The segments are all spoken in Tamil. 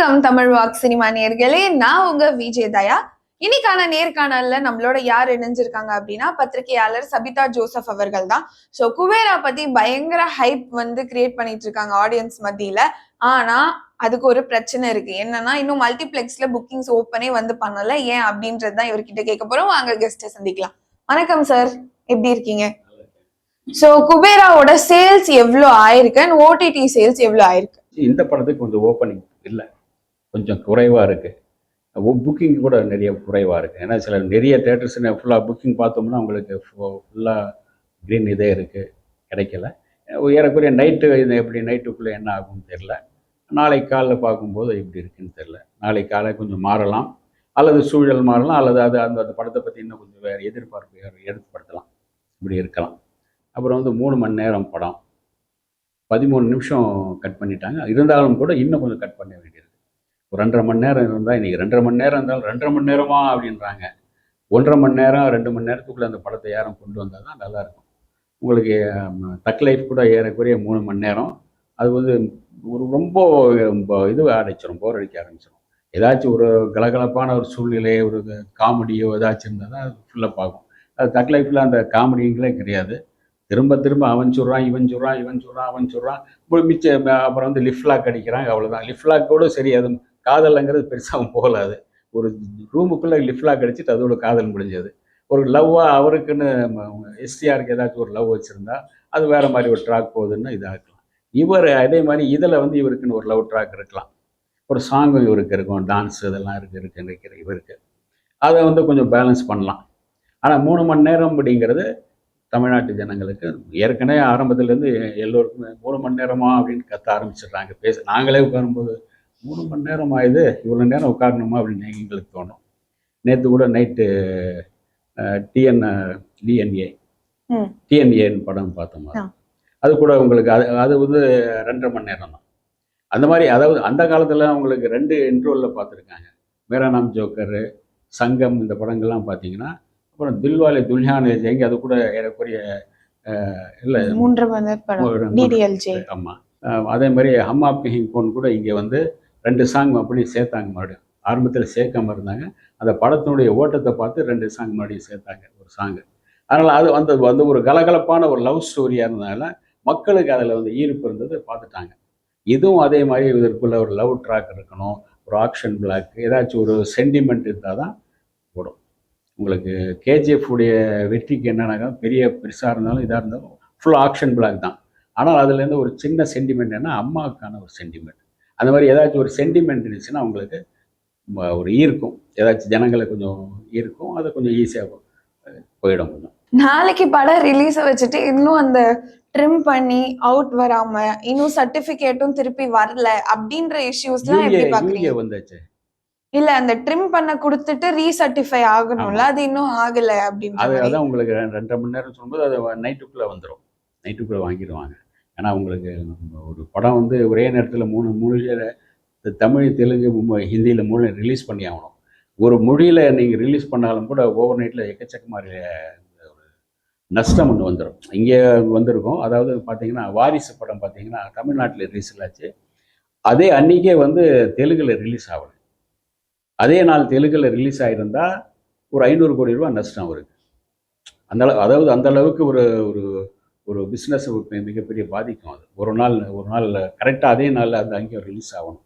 வணக்கம் தமிழ் வாக் சினிமா நேர்களே. நான் உங்க விஜய் தயா. இன்னைக்கான நேர்காணல்ல நம்மளோட யார் இணைஞ்சிருக்காங்க அப்படின்னா பத்திரிகையாளர் சபிதா ஜோசப் அவர்கள் தான். ஸோ குபேரா பத்தி பயங்கர ஹைப் வந்து கிரியேட் பண்ணிட்டு இருக்காங்க ஆடியன்ஸ் மத்தியில. ஆனா அதுக்கு ஒரு பிரச்சனை இருக்கு. என்னன்னா இன்னும் மல்டிபிளெக்ஸ்ல புக்கிங்ஸ் ஓப்பனே வந்து பண்ணல. ஏன் அப்படின்றது தான் இவர்கிட்ட கேட்க போறோம். வாங்க கெஸ்ட்டை சந்திக்கலாம். வணக்கம் சார் எப்படி இருக்கீங்க? ஸோ குபேராவோட சேல்ஸ் எவ்வளோ ஆயிருக்கு? அண்ட் ஓடிடி சேல்ஸ் எவ்வளோ ஆயிருக்கு? இந்த படத்துக்கு கொஞ்சம் ஓப்பனிங் இல்லை. கொஞ்சம் குறைவாக இருக்குது புக்கிங் கூட நிறைய குறைவாக இருக்குது ஏன்னா சில நிறைய தேட்டர்ஸ் ஃபுல்லாக புக்கிங் பார்த்தோம்னா உங்களுக்கு ஃபுல்லாக க்ரீன் இதே இருக்குது கிடைக்கல. ஏறக்குறைய நைட்டு இது எப்படி நைட்டுக்குள்ளே என்ன ஆகும்னு தெரில நாளை காலைல பார்க்கும்போது எப்படி இருக்குன்னு தெரில நாளை காலை கொஞ்சம் மாறலாம். அல்லது சூழல் மாறலாம். அல்லது அது அந்த அந்த படத்தை பற்றி இன்னும் கொஞ்சம் வேறு எதிர்பார்ப்பு வேறு எடுத்துப்படுத்தலாம் இப்படி இருக்கலாம். அப்புறம் வந்து மூணு மணி நேரம் படம். பதிமூணு நிமிஷம் கட் பண்ணிட்டாங்க. இருந்தாலும் கூட இன்னும் கொஞ்சம் கட் பண்ண வேண்டியிருக்கு ஒரு ரெண்டரை மணி நேரம் இருந்தால் இன்றைக்கி ரெண்டரை மணி நேரம் இருந்தாலும் ரெண்டரை மணி நேரமா அப்படின்றாங்க. ஒன்றரை மணி நேரம் ரெண்டு மணி நேரத்துக்குள்ளே அந்த படத்தை யாரும் கொண்டு வந்தால் தான் நல்லாயிருக்கும். உங்களுக்கு தக் லைஃப் கூட ஏறக்குறைய மூணு மணி நேரம். அது வந்து ஒரு ரொம்ப இது அடைச்சிரும் போர் அடிக்க ஆரம்பிச்சிடும் ஏதாச்சும் ஒரு கலகலப்பான ஒரு சூழ்நிலை ஒரு காமெடியோ ஏதாச்சும் இருந்தால் தான் அது ஃபுல்லாக பார்க்கும் அது தக் லைஃப்பில் அந்த காமெடிங்களே கிடையாது. திரும்ப திரும்ப அவன் சொல்கிறான் இவன் சொல்கிறான் இவன் சொல்கிறான் அவன் சொல்கிறான் மிச்சம் அப்புறம் வந்து லிஃப்லாக் அடிக்கிறாங்க அவ்வளோதான் லிஃப்லாக் கூட சரி அது காதல்ங்கிறது பெருசாகவும் போகலாது. ஒரு ரூமுக்குள்ளே லிஃப்ட்லாக் அடிச்சுட்டு அதோட காதல் முடிஞ்சது. ஒரு லவ்வாக அவருக்குன்னு எஸ்டிஆருக்கு ஏதாச்சும் ஒரு லவ் வச்சுருந்தா அது வேறு மாதிரி ஒரு ட்ராக் போகுதுன்னு இதாகலாம் இவர் அதே மாதிரி இதில் வந்து இவருக்குன்னு ஒரு லவ் ட்ராக் இருக்கலாம். ஒரு சாங்கும் இவருக்கு இருக்கும் டான்ஸ் இதெல்லாம் இருக்கு இருக்கு இருக்கிற இவருக்கு. அதை வந்து கொஞ்சம் பேலன்ஸ் பண்ணலாம். ஆனால் மூணு மணி நேரம் அப்படிங்கிறது தமிழ்நாட்டு ஜனங்களுக்கு ஏற்கனவே ஆரம்பத்துலேருந்து எல்லோருக்குமே மூணு மணி நேரமா அப்படின்னு கத்த ஆரம்பிச்சிடுறாங்க. பேச நாங்களே உட்காரும்போது மூணு மணி நேரம் ஆகுது இவ்வளோ நேரம் உட்காரணுமா அப்படின்னு எங்களுக்கு தோணும். நேற்று கூட நைட்டு டிஎன் டிஎன்ஏ. டிஎன்ஏன்னு படம் பார்த்தோம். அது கூட உங்களுக்கு அது அது வந்து ரெண்டரை மணி நேரம் தான். அந்த மாதிரி அதாவது அந்த காலத்தில் உங்களுக்கு ரெண்டு இன்ட்ரோலில் பார்த்துருக்காங்க. மேரா நாம் ஜோக்கரு சங்கம் இந்த படங்கள்லாம் பார்த்தீங்கன்னா அப்புறம் தில்வாலே துல்ஹானே ஜெயங்கி அது கூட ஏறக்குறைய இல்லை மூன்று மணி நேரம் ஆமாம் அதே மாதிரி ஹம் ஆப் கூட இங்கே வந்து ரெண்டு சாங் அப்படியே சேர்த்தாங்க மறுபடியும். ஆரம்பத்தில் சேர்க்காம இருந்தாங்க. அந்த படத்தினுடைய ஓட்டத்தை பார்த்து ரெண்டு சாங் மறுபடியும் சேர்த்தாங்க ஒரு சாங்கு அதனால் அது அந்த வந்து ஒரு கலகலப்பான ஒரு லவ் ஸ்டோரியாக இருந்ததுனால மக்களுக்கு அதில் வந்து ஈர்ப்பு இருந்தது பார்த்துட்டாங்க. இதுவும் அதே மாதிரி இதற்குள்ள ஒரு லவ் ட்ராக் இருக்கணும் ஒரு ஆக்ஷன் பிளாக் ஏதாச்சும் ஒரு சென்டிமெண்ட் இருந்தால் தான் ஓடும். உங்களுக்கு கேஜிஎஃப் உடைய வெற்றிக்கு என்னன்னாக்கா பெரிய பெருசாக இருந்தாலும் இதாக இருந்தாலும் ஃபுல் ஆக்ஷன் பிளாக் தான். ஆனால் அதுலேருந்து ஒரு சின்ன சென்டிமெண்ட் என்ன அம்மாவுக்கான ஒரு சென்டிமெண்ட் அந்த மாதிரி ஏதாச்சும் ஒரு சென்டிமெண்ட் இருந்துச்சுன்னா உங்களுக்கு ஒரு ஈர்க்கும். ஏதாச்சும் ஜனங்களை கொஞ்சம் ஈர்க்கும். அது கொஞ்சம் ஈஸியாக போயிடும் கொஞ்சம். நாளைக்கு படம் ரிலீஸ வச்சுட்டு இன்னும் அந்த ட்ரிம் பண்ணி அவுட் வராம இன்னும் சர்டிபிகேட்டும் திருப்பி வரல அப்படின்ற இஷ்யூஸ்லாம் எப்படி பாக்குறீங்க வந்தாச்சு. இல்ல அந்த ட்ரிம் பண்ண கொடுத்துட்டு ரீசர்டிஃபை ஆகணும்ல? அது இன்னும் ஆகல அது மாதிரி. அதான் உங்களுக்கு ரெண்டு- ரெண்டரை மணி நேரம் சொல்லும்போது அது நைட்டுக்குள்ளே வந்துடும் நைட்டுக்குள்ளே வாங்கிடுவாங்க. ஏன்னா உங்களுக்கு ஒரு படம் வந்து ஒரே நேரத்தில் மூணு மொழியில் தமிழ் தெலுங்கு ஹிந்தியில் மூணு ரிலீஸ் பண்ணி ஆகணும். ஒரு மொழியில் நீங்கள் ரிலீஸ் பண்ணாலும் கூட ஓவர் நைட்டில் எக்கச்சக்கமாக ஒரு நஷ்டம் ஒன்று வந்துடும் இங்கே வந்திருக்கும். அதாவது பார்த்தீங்கன்னா வாரிசு படம் பார்த்தீங்கன்னா தமிழ்நாட்டில் ரிலீஸ் ஆச்சு. அதே அன்றைக்கே வந்து தெலுங்கில் ரிலீஸ் ஆகலை. அதே நாள் தெலுங்கில் ரிலீஸ் ஆகிருந்தால் ஒரு ஐநூறு கோடி ரூபா நஷ்டம் அவருக்கு. அந்த அளவு அதாவது அந்த அளவுக்கு ஒரு ஒரு ஒரு பிஸ்னஸ் மிகப்பெரிய பாதிக்கும் அது. ஒரு நாள் ஒரு நாள் கரெக்டாக அதே நாளில் அந்த அங்கேயும் ரிலீஸ் ஆகணும்.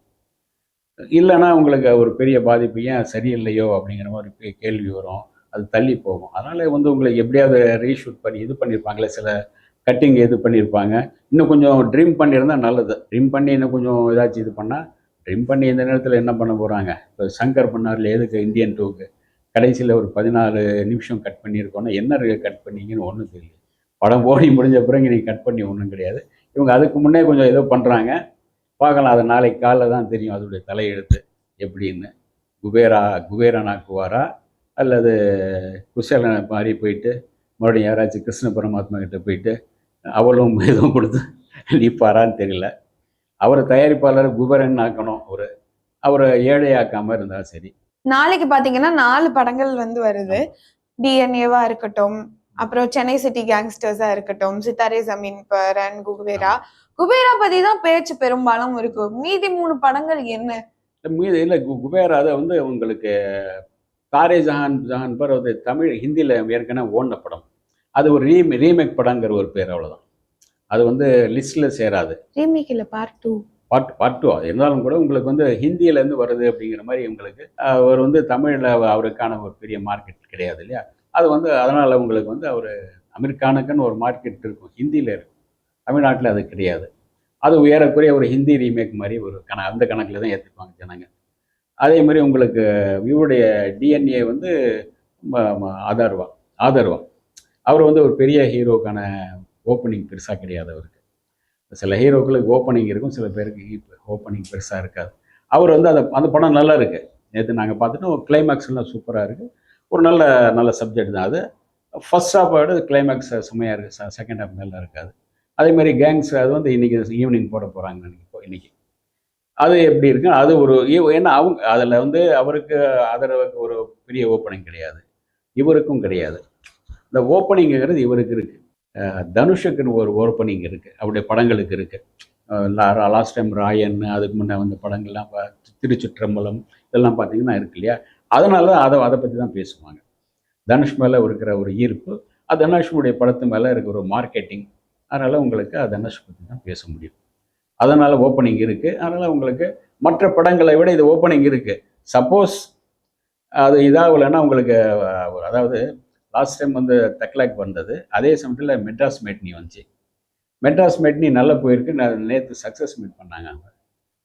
இல்லைன்னா உங்களுக்கு ஒரு பெரிய பாதிப்பு ஏன் சரியில்லையோ அப்படிங்கிற மாதிரி கேள்வி வரும். அது தள்ளி போகும். அதனால் வந்து உங்களுக்கு எப்படியாவது ரீஷூட் பண்ணி இது பண்ணியிருப்பாங்களே சில கட்டிங் இது பண்ணியிருப்பாங்க. இன்னும் கொஞ்சம் ட்ரீம் பண்ணியிருந்தா நல்லது. ட்ரீம் பண்ணி இன்னும் கொஞ்சம் ஏதாச்சும் இது பண்ணால் ட்ரீம் பண்ணி இந்த நேரத்தில் என்ன பண்ண போகிறாங்க இப்போ சங்கர் பண்ணார்ல எதுக்கு இந்தியன் டூக்கு கடைசியில் ஒரு பதினாலு நிமிஷம் கட் பண்ணியிருக்கோன்னா என்ன கட் பண்ணீங்கன்னு ஒன்றும் தெரியல. படம் ஓடி முடிஞ்ச பிறகு நீங்கள் கட் பண்ணி ஒன்றும் கிடையாது. இவங்க அதுக்கு முன்னே கொஞ்சம் ஏதோ பண்ணுறாங்க பார்க்கலாம் அது நாளைக்கு காலைல தான் தெரியும் அதோடைய தலையெழுத்து எப்படின்னு. குபேரா குபேரா நாக்குவாரா அல்லது குசேல மாதிரி போயிட்டு மறுபடியும் யாராச்சும் கிருஷ்ண பரமாத்மா கிட்ட போயிட்டு அவளும் எதுவும் கொடுத்து நிற்பாரான்னு தெரியல. அவர் தயாரிப்பாளர் குபேரன் ஆக்கணும் அவர். அவரை ஏழையாக்காமல் இருந்தால் சரி. நாளைக்கு பாத்தீங்கன்னா நாலு படங்கள் வந்து வருது. டிஎன்ஏவா இருக்கட்டும் அப்புறம் சென்னை சிட்டி கேங்ஸ்டர்ஸா இருக்கட்டும் சித்தாரே ஜமீன் பர் அண்ட் குபேரா. குபேரா பத்தி தான் பேச்சு பெரும்பாலும் இருக்கும் மீதி மூணு படங்கள் என்ன? மீது இல்லை குபேரா அதை வந்து உங்களுக்கு தாரே ஜஹான் ஜஹான் பர் அது தமிழ் ஹிந்தியில் ஏற்கனவே ஓடின படம். அது ஒரு ரீ ரீமேக் படங்கிற ஒரு பேர் அவ்வளோதான் அது வந்து லிஸ்ட்டில் சேராது. ரீமேக் இல்ல part two part part two இருந்தாலும் கூட உங்களுக்கு வந்து ஹிந்தியிலேருந்து வருது அப்படிங்கிற மாதிரி உங்களுக்கு அவர் வந்து தமிழில் அவருக்கான ஒரு பெரிய மார்க்கெட் கிடையாது இல்லையா? அது வந்து அதனால் உங்களுக்கு வந்து அவர் அமெரிக்கானுக்குன்னு ஒரு மார்க்கெட் இருக்கும் ஹிந்தியில் இருக்கும். தமிழ்நாட்டில் அது கிடையாது. அது ஏறக்குறைய ஒரு ஹிந்தி ரீமேக் மாதிரி ஒரு கண அந்த கணக்கில் தான் ஏற்றுப்பாங்க ஜனங்க. அதே மாதிரி உங்களுக்கு இவருடைய டிஎன்ஏ வந்து ம- ஆதர்வா ஆதர்வா அவர் வந்து ஒரு பெரிய ஹீரோக்கான ஓப்பனிங் பெருசாக கிடையாது அவருக்கு. சில ஹீரோக்களுக்கு ஓப்பனிங் இருக்கும் சில பேருக்கு ஓப்பனிங் பெருசாக இருக்காது. அவர் வந்து அந்த அந்த படம் நல்லா இருக்குது நேற்று நாங்கள் பார்த்துட்டு கிளைமேக்ஸ்லாம் சூப்பராக இருக்குது ஒரு நல்ல நல்ல சப்ஜெக்ட் தான் அது. ஃபர்ஸ்ட் விட கிளைமேக்ஸ் செம்மையாக இருக்குது செகண்ட் ஹாஃப் நல்லா இருக்காது. அதே மாதிரி கேங்ஸ் அது வந்து இன்னைக்கு ஈவினிங் போட போகிறாங்க இப்போ இன்றைக்கி அது எப்படி இருக்கு? அது ஒரு ஏன்னா அவங்க அதில் வந்து அவருக்கு ஆதரவுக்கு ஒரு பெரிய ஓப்பனிங் கிடையாது. இவருக்கும் கிடையாது. இந்த ஓப்பனிங்கிறது இவருக்கு இருக்குது தனுஷுக்குன்னு ஒரு ஓப்பனிங் இருக்குது அவருடைய படங்களுக்கு இருக்குது லாஸ்ட் டைம் ராயன் அதுக்கு முன்னே வந்த படங்கள்லாம் திருச்சிற்றம்பலம் இதெல்லாம் பார்த்தீங்கன்னா இருக்கு இல்லையா? அதனால தான் அதை அதை பற்றி தான் பேசுவாங்க. தனுஷ் மேலே இருக்கிற ஒரு ஈர்ப்பு அது தனுஷுடைய படத்து மேலே இருக்கிற ஒரு மார்க்கெட்டிங் அதனால் உங்களுக்கு அது தனுஷ் பற்றி தான் பேச முடியும். அதனால் ஓப்பனிங் இருக்குது அதனால் உங்களுக்கு மற்ற படங்களை விட இது ஓப்பனிங் இருக்குது சப்போஸ் அது இதாகலைன்னா உங்களுக்கு அதாவது லாஸ்ட் டைம் வந்து தக்லாக் வந்தது அதே சமயத்தில் மெட்ராஸ் மேட்னி வந்துச்சு. மெட்ராஸ் மேட்னி நல்லா போயிருக்கு நேற்று சக்ஸஸ் மீட் பண்ணாங்க அவங்க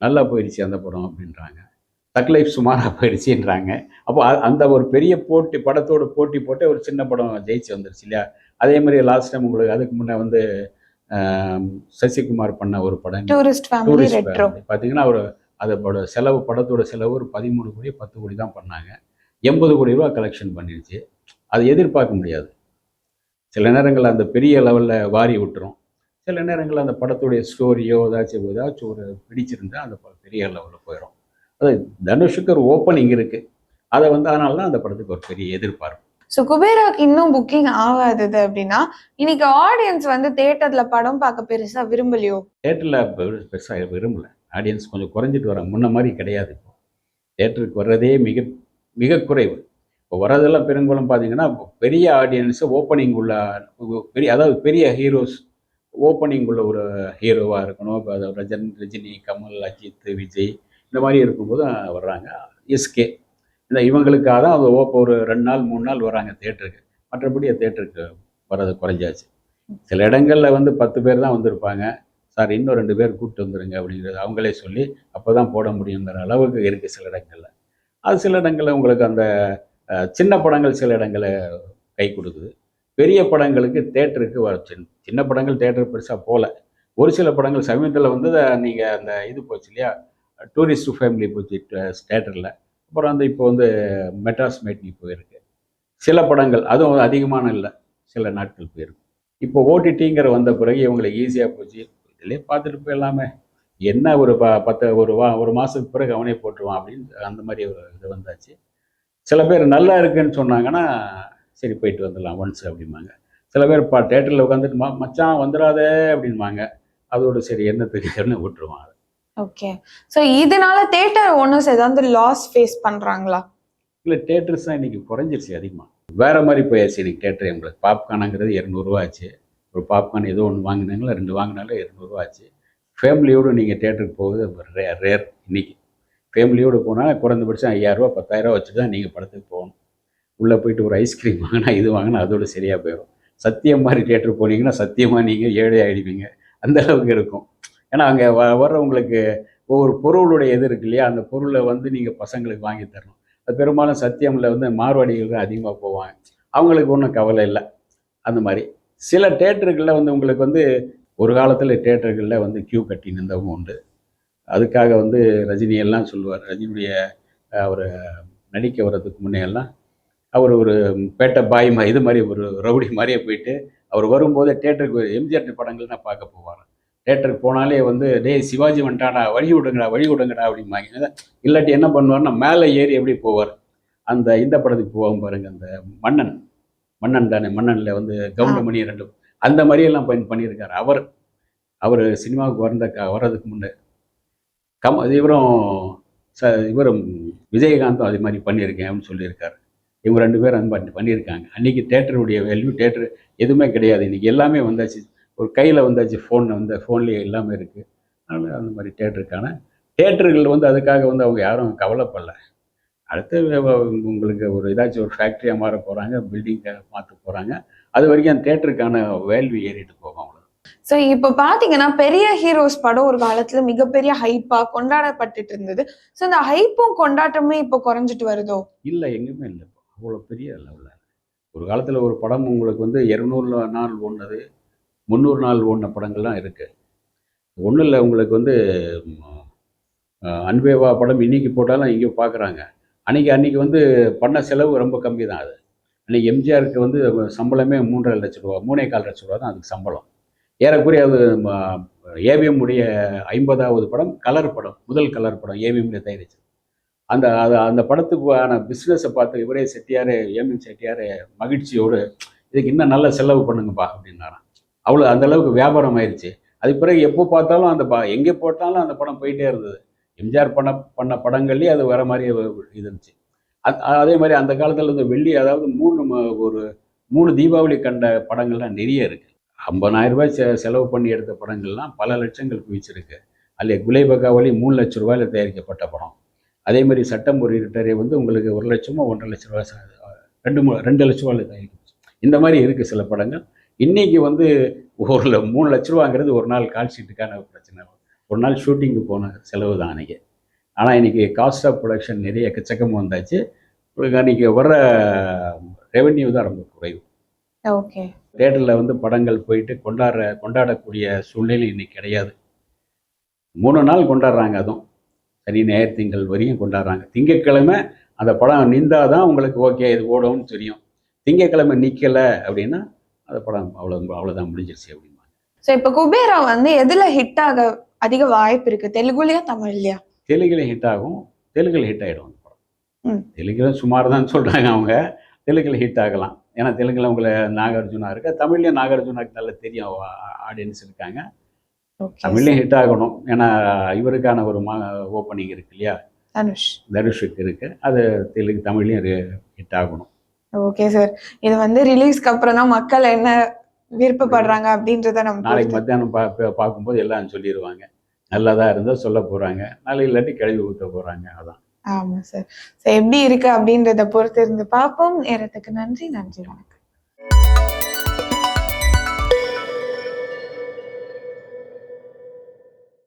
நல்லா போயிடுச்சு அந்த படம் அப்படின்றாங்க. தக்லைஃப் சுமாராக போயிடுச்சுன்றாங்க. அப்போ அந்த ஒரு பெரிய போட்டி படத்தோட போட்டி போட்டு ஒரு சின்ன படம் ஜெயிச்சு வந்துருச்சு இல்லையா? அதே மாதிரி லாஸ்ட் டைம் உங்களுக்கு அதுக்கு முன்னே வந்து சசிகுமார் பண்ண ஒரு படம். டூரிஸ்ட் பார்த்தீங்கன்னா ஒரு அதோட செலவு படத்தோட செலவு ஒரு பதிமூணு கோடி பத்து கோடி தான் பண்ணாங்க. எண்பது கோடி ரூபா கலெக்ஷன் பண்ணிடுச்சு அது எதிர்பார்க்க முடியாது. சில நேரங்களில் அந்த பெரிய லெவலில் வாரி விட்டுரும். சில நேரங்களில் அந்த படத்துடைய ஸ்டோரியோ ஏதாச்சும் ஏதாச்சும் ஒரு பிடிச்சிருந்தா அந்த பெரிய லெவலில் போயிடும் அது தனுஷுக்கு ஒரு ஓப்பனிங் இருக்குது அதை வந்து அதனால தான் அந்த படத்துக்கு ஒரு பெரிய எதிர்பார்ப்பு. ஸோ குபேராக்கு இன்னும் புக்கிங் ஆகாதது அப்படின்னா இன்னைக்கு ஆடியன்ஸ் வந்து தேட்டர்ல படம் பார்க்க பெருசா விரும்பலையோ? தேட்டரில் பெருசாக விரும்பல. ஆடியன்ஸ் கொஞ்சம் குறைஞ்சிட்டு வராங்க. முன்ன மாதிரி கிடையாது இப்போ. தேட்டருக்கு வர்றதே மிக மிக குறைவு. இப்போ வர்றதெல்லாம் பெரும்பாலும் பார்த்தீங்கன்னா பெரிய ஆடியன்ஸு ஓப்பனிங் உள்ள பெரிய அதாவது பெரிய ஹீரோஸ் ஓப்பனிங் உள்ள ஒரு ஹீரோவாக இருக்கணும். இப்போ அது ரஜன் ரஜினி கமல் அஜித் விஜய் இந்த மாதிரி இருக்கும்போது வர்றாங்க. எஸ்கே. இந்த இவங்களுக்காக தான் அது ஓப்போ ஒரு ரெண்டு நாள் மூணு நாள் வராங்க தேட்டருக்கு. மற்றபடி தேட்டருக்கு வர்றது குறைஞ்சாச்சு. சில இடங்களில் வந்து பத்து பேர் தான் வந்திருப்பாங்க. சார் இன்னும் ரெண்டு பேர் கூப்பிட்டு வந்துருங்க அப்படிங்கிறது அவங்களே சொல்லி அப்போ தான் போட முடியுங்கிற அளவுக்கு இருக்குது சில இடங்களில். அது சில இடங்களில் உங்களுக்கு அந்த சின்ன படங்கள் சில இடங்களில் கை கொடுக்குது. பெரிய படங்களுக்கு தேட்டருக்கு வர சின்ன சின்ன படங்கள் தேட்டருக்கு பெருசாக போகல ஒரு சில படங்கள் சமீபத்தில் வந்து நீங்கள் அந்த இது போச்சு இல்லையா? டூரிஸ்ட் ஃபேமிலி போச்சு தேட்டரில் அப்புறம் வந்து இப்போ வந்து மெட்ராஸ் மேட்னி போயிருக்கு. சில படங்கள் அதுவும் அதிகமான இல்லை சில நாட்கள் போயிருக்கு. இப்போ ஓடிடிங்கிற வந்த பிறகு இவங்களுக்கு ஈஸியாக போச்சு. இதிலே பார்த்துட்டு போயிடலாமே. என்ன ஒரு ப பத்து ஒரு வா ஒரு மாதத்துக்கு பிறகு அவனே போட்டுருவான் அப்படின்னு அந்த மாதிரி ஒரு இது வந்தாச்சு. சில பேர் நல்லா இருக்குன்னு சொன்னாங்கன்னா சரி போயிட்டு வந்துடலாம் ஒன்ஸ் அப்படிம்பாங்க. சில பேர் பா தேட்டரில் உட்காந்துட்டு மச்சான் வந்துடாதே அப்படின்பாங்க. அதோட சரி என்னத்துக்குன்னு விட்டுருவான் ஓகே ஸோ இதனால தேட்டர் ஓனர்ஸ் ஏதாவது லாஸ் ஃபேஸ் பண்றாங்களா? இல்லை தேட்டர்ஸ் தான் இன்றைக்கி குறைஞ்சிருச்சு அதிகமாக வேறு மாதிரி போயாச்சு இன்னைக்கு தேட்டர் எங்களுக்கு பாப்கார்னுங்கிறது இரநூறுவா ஆச்சு. ஒரு பாப்கார்ன் ஏதோ ஒன்று வாங்கினாங்களா ரெண்டு வாங்கினாலும் இரநூறுவா ஆச்சு. ஃபேமிலியோடு நீங்கள் தேட்டருக்கு போகுது ரே ரேர் இன்னைக்கு. ஃபேமிலியோடு போனால் குறைந்தபட்சம் ஐயாயிரரூவா பத்தாயிரரூவா வச்சுட்டு தான் நீங்கள் படத்துக்கு போகணும். உள்ளே போயிட்டு ஒரு ஐஸ்கிரீம் வாங்கினா இது வாங்கினா அதோட சரியாக போயிடும் சத்தியம் மாதிரி தேட்டர் போனீங்கன்னா சத்தியமாக நீங்கள் ஏழை ஆகிடுவீங்க அந்த அளவுக்கு இருக்கும். ஏன்னா அங்கே வ வர்றவங்களுக்கு ஒவ்வொரு பொருளுடைய இது இருக்கு இல்லையா? அந்த பொருளை வந்து நீங்கள் பசங்களுக்கு வாங்கி தரணும். அது பெரும்பாலும் சத்தியமில் வந்து மார்வாடிகள் தான் அதிகமாக போவாங்க. அவங்களுக்கு ஒன்றும் கவலை இல்லை. அந்த மாதிரி. சில தேட்டர்களில் வந்து உங்களுக்கு வந்து ஒரு காலத்தில் தேட்டர்களில் வந்து கியூ கட்டி நின்றவங்க உண்டு. அதுக்காக வந்து ரஜினியெல்லாம் சொல்லுவார். ரஜினியுடைய அவர் நடிக்க வர்றதுக்கு முன்னையெல்லாம் அவர் ஒரு பேட்டை பாய்மா இது மாதிரி ஒரு ரவுடி மாதிரியே போயிட்டு அவர் வரும்போது தேட்டருக்கு எம்ஜிஆர் படங்கள் தான் பார்க்க போவார் தேட்டருக்கு போனாலே வந்து டேய் சிவாஜி வந்துட்டாடா வழி விடுங்கடா வழி விடுங்கடா அப்படிம்பாங்க. இல்லாட்டி என்ன பண்ணுவார்னா மேலே ஏறி எப்படி போவார்? அந்த இந்த படத்துக்கு போவாங்க பாருங்க அந்த மன்னன். மன்னன் தானே மன்னனில் வந்து கவுண்டமணி ரெண்டு அந்த மாதிரியெல்லாம் பயன் பண்ணியிருக்காரு. அவர் அவர் சினிமாவுக்கு வந்த க வர்றதுக்கு முன்னே. கம் இவரும் ச இவரும் விஜயகாந்தும் அது மாதிரி பண்ணியிருக்கேன் அப்படின்னு சொல்லியிருக்காரு. இவங்க ரெண்டு பேரும் அந்த மாதிரி பண்ணியிருக்காங்க. அன்றைக்கி தேட்டருடைய வேல்யூ தேட்டர் எதுவுமே கிடையாது. இன்றைக்கி எல்லாமே வந்தாச்சு. ஒரு கையில் வந்தாச்சு ஃபோன் வந்து ஃபோன்லேயே எல்லாமே இருக்குது அதனால் அந்த மாதிரி தேட்டருக்கான தேட்டர்கள் வந்து அதுக்காக வந்து அவங்க யாரும் கவலைப்படல. அடுத்து உங்களுக்கு ஒரு ஏதாச்சும் ஒரு ஃபேக்ட்ரியாக மாற போகிறாங்க பில்டிங்கை மாற்ற போகிறாங்க அது வரைக்கும் அந்த தேட்டருக்கான வேல்யூ ஏறிட்டு போகும் அவ்வளோ ஸோ இப்போ பாத்தீங்கன்னா பெரிய ஹீரோஸ் படம் ஒரு காலத்துல மிகப்பெரிய ஹைப்பா கொண்டாடப்பட்டுட்டு இருந்தது. ஸோ இந்த ஹைப்பும் கொண்டாட்டமே இப்போ குறைஞ்சிட்டு வருதோ? இல்லை எங்கேயுமே இல்லை. இப்போ அவ்வளோ பெரிய லெவலில் ஒரு காலத்தில் ஒரு படம் உங்களுக்கு வந்து இரநூறு நாள் ஓடினது முந்நூறு நாள் ஓடின படங்கள்லாம் இருக்குது ஒன்றும் இல்லை உங்களுக்கு வந்து அன்பேவா படம் இன்னைக்கு போட்டாலும் இங்கே பார்க்குறாங்க அன்றைக்கி அன்றைக்கி வந்து பண்ண செலவு ரொம்ப கம்மி தான் அது. அன்றைக்கி எம்ஜிஆருக்கு வந்து சம்பளமே மூன்றரை லட்சம் ரூபா மூணே கால் லட்சம் ரூபா தான் அதுக்கு சம்பளம். ஏறக்குறைய அது ஏவிஎம் உடைய ஐம்பதாவது படம் கலர் படம் முதல் கலர் படம் ஏவிஎம்ல தயாரிச்சு அந்த அது அந்த படத்துக்கான பிஸ்னஸை பார்த்து இவரே செட்டியார் ஏமின் செட்டியார் மகிழ்ச்சியோடு இதுக்கு இன்னும் நல்ல செலவு பண்ணுங்கப்பா அப்படின்னாரான் அவ்வளோ அந்த அளவுக்கு வியாபாரம் ஆயிடுச்சு அது பிறகு எப்போ பார்த்தாலும் அந்த ப எங்கே போட்டாலும் அந்த படம் போயிட்டே இருந்தது. எம்ஜிஆர் பண்ண பண்ண படங்கள்லேயே அது வர மாதிரி இது இருந்துச்சு. அது அதே மாதிரி அந்த காலத்தில் இந்த வெள்ளி அதாவது மூணு ஒரு மூணு தீபாவளி கண்ட படங்கள்லாம் நிறைய இருக்குது ஐம்பதாயிரம் ரூபாய் செ செலவு பண்ணி எடுத்த படங்கள்லாம் பல லட்சங்கள் குவிச்சிருக்கு. அதில் குலைபகாவலி மூணு லட்ச ரூபாயில் தயாரிக்கப்பட்ட படம். அதே மாதிரி சட்டம் ஒரு இருட்டரை வந்து உங்களுக்கு ஒரு லட்சமோ ஒன்றரை லட்ச ரூபாய் ரெண்டு மூ ரெண்டு லட்ச ரூபாயில் தயாரிக்கப்பட்டு. இந்த மாதிரி இருக்குது சில படங்கள். இன்றைக்கி வந்து ஒரு மூணு லட்ச ரூபாங்கிறது ஒரு நாள் கால் ஷீட்டுக்கான பிரச்சனை. ஒரு நாள் ஷூட்டிங்கு போன செலவு தான் அன்றைக்கி ஆனால் இன்றைக்கி காஸ்ட் ஆஃப் ப்ரொடக்ஷன் நிறைய எக்கச்சக்கமாக வந்தாச்சு. அன்றைக்கி வர்ற ரெவென்யூ தான் ரொம்ப குறைவு. ஓகே தேட்டரில் வந்து படங்கள் போயிட்டு கொண்டாடுற கொண்டாடக்கூடிய சூழ்நிலை இன்னைக்கு கிடையாது. மூணு நாள் கொண்டாடுறாங்க அதுவும். சனி ஞாயிறு திங்கள் வரையும் கொண்டாடுறாங்க. திங்கட்கிழமை அந்த படம் நின்றால் தான் உங்களுக்கு ஓகே இது ஓடும்னு தெரியும். திங்கட்கிழமை நிற்கலை அப்படின்னா அந்த படம் அவ்வளோ அவ்வளோதான் முடிஞ்சிருச்சு அப்படிம்பாங்க. ஸோ இப்போ குபேரா வந்து எதுல ஹிட் ஆக அதிக வாய்ப்பு இருக்கு? தெலுங்குலயா தமிழ்லயா? தெலுங்குல ஹிட் ஆகும். தெலுங்குல ஹிட் ஆகிடும் அந்த படம். தெலுங்குல சுமார் தான் சொல்கிறாங்க அவங்க. தெலுங்குல ஹிட் ஆகலாம். ஏன்னா தெலுங்குல உங்களை நாகார்ஜுனா இருக்கு. தமிழ்லேயும் நாகார்ஜுனாக்கு நல்லா தெரியும். ஆடியன்ஸ் இருக்காங்க. தமிழ்லையும் ஹிட் ஆகணும். ஏன்னா இவருக்கான ஒரு மா ஓப்பனிங் இருக்கு இல்லையா? தனுஷ். தனுஷுக்கு இருக்கு. அது தெலுங்கு தமிழ்லையும் ஹிட் ஆகணும். ஓகே சார் இது வந்து ரிலீஸ்க்கு அப்புறம் தான் மக்கள் என்ன விருப்பப்படுறாங்க அப்படின்றத நம்ம நாளைக்கு. மத்தியானம் பா பார்க்கும்போது எல்லாம் சொல்லிடுவாங்க நல்லதா இருந்தால் சொல்ல போகிறாங்க நாளைக்கு இல்லாட்டி கழுவி ஊற்ற போகிறாங்க அதான். ஆமா சார் ஸோ எப்படி இருக்கு அப்படின்றத பொறுத்து இருந்து பார்ப்போம். நேரத்துக்கு நன்றி. நன்றி வணக்கம்.